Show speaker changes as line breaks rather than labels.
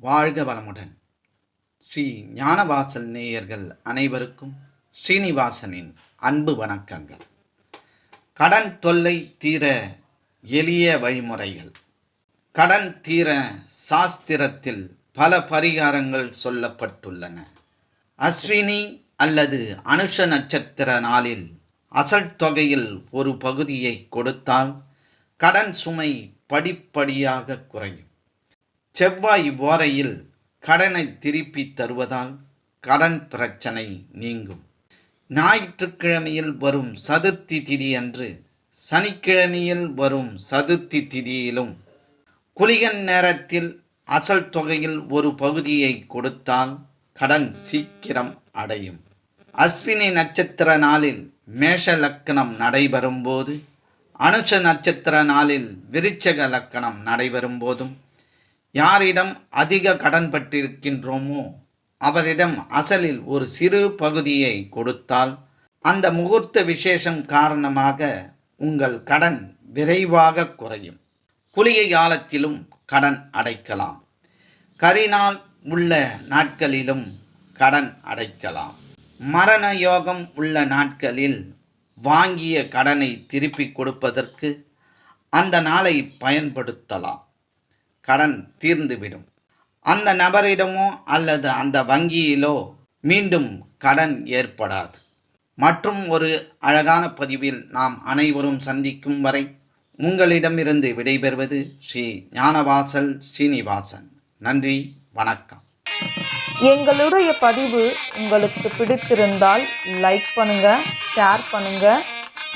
வாழ்க வளமுடன். ஸ்ரீ ஞானவாசல் நேயர்கள் அனைவருக்கும் ஸ்ரீனிவாசனின் அன்பு வணக்கங்கள். கடன் தொல்லை தீர எளிய வழிமுறைகள். கடன் தீர சாஸ்திரத்தில் பல பரிகாரங்கள் சொல்லப்பட்டுள்ளன. அஸ்வினி அல்லது அனுஷ நட்சத்திர நாளில் அசல் தொகையில் ஒரு பகுதியை கொடுத்தால் கடன் சுமை படிப்படியாக குறையும். செவ்வாய் ஓரையில் கடனை திருப்பி தருவதால் கடன் பிரச்சனை நீங்கும். ஞாயிற்றுக்கிழமையில் வரும் சதுர்த்தி திதி அன்று சனிக்கிழமையில் வரும் சதுர்த்தி திதியிலும் குளிகன் நேரத்தில் அசல் தொகையில் ஒரு பகுதியை கொடுத்தால் கடன் சீக்கிரம் அடையும். அஸ்வினி நட்சத்திர நாளில் மேஷ லக்கணம் நடைபெறும் போது அனுஷ நட்சத்திர நாளில் விருச்சக லக்கணம் நடைபெறும் போதும் யாரிடம் அதிக கடன் பட்டிருக்கின்றோமோ அவரிடம் அசலில் ஒரு சிறு பகுதியை கொடுத்தால் அந்த முகூர்த்த விசேஷம் காரணமாக உங்கள் கடன் விரைவாக குறையும். குளிகை காலத்திலும் கடன் அடைக்கலாம். கரிநாள் உள்ள நாட்களிலும் கடன் அடைக்கலாம். மரண யோகம் உள்ள நாட்களில் வாங்கிய கடனை திருப்பி கொடுப்பதற்கு அந்த நாளை பயன்படுத்தலாம். கடன் தீர்ந்துவிடும். அந்த நபரிடமோ அல்லது அந்த வங்கியிலோ மீண்டும் கடன் ஏற்படாது. மற்றும் ஒரு அழகான பதிவில் நாம் அனைவரும் சந்திக்கும் வரை உங்களிடமிருந்து விடைபெறுவது ஸ்ரீ ஞானவாசல் ஸ்ரீனிவாசன் நன்றி வணக்கம்.
எங்களுடைய பதிவு உங்களுக்கு பிடித்திருந்தால் லைக் பண்ணுங்க ஷேர் பண்ணுங்க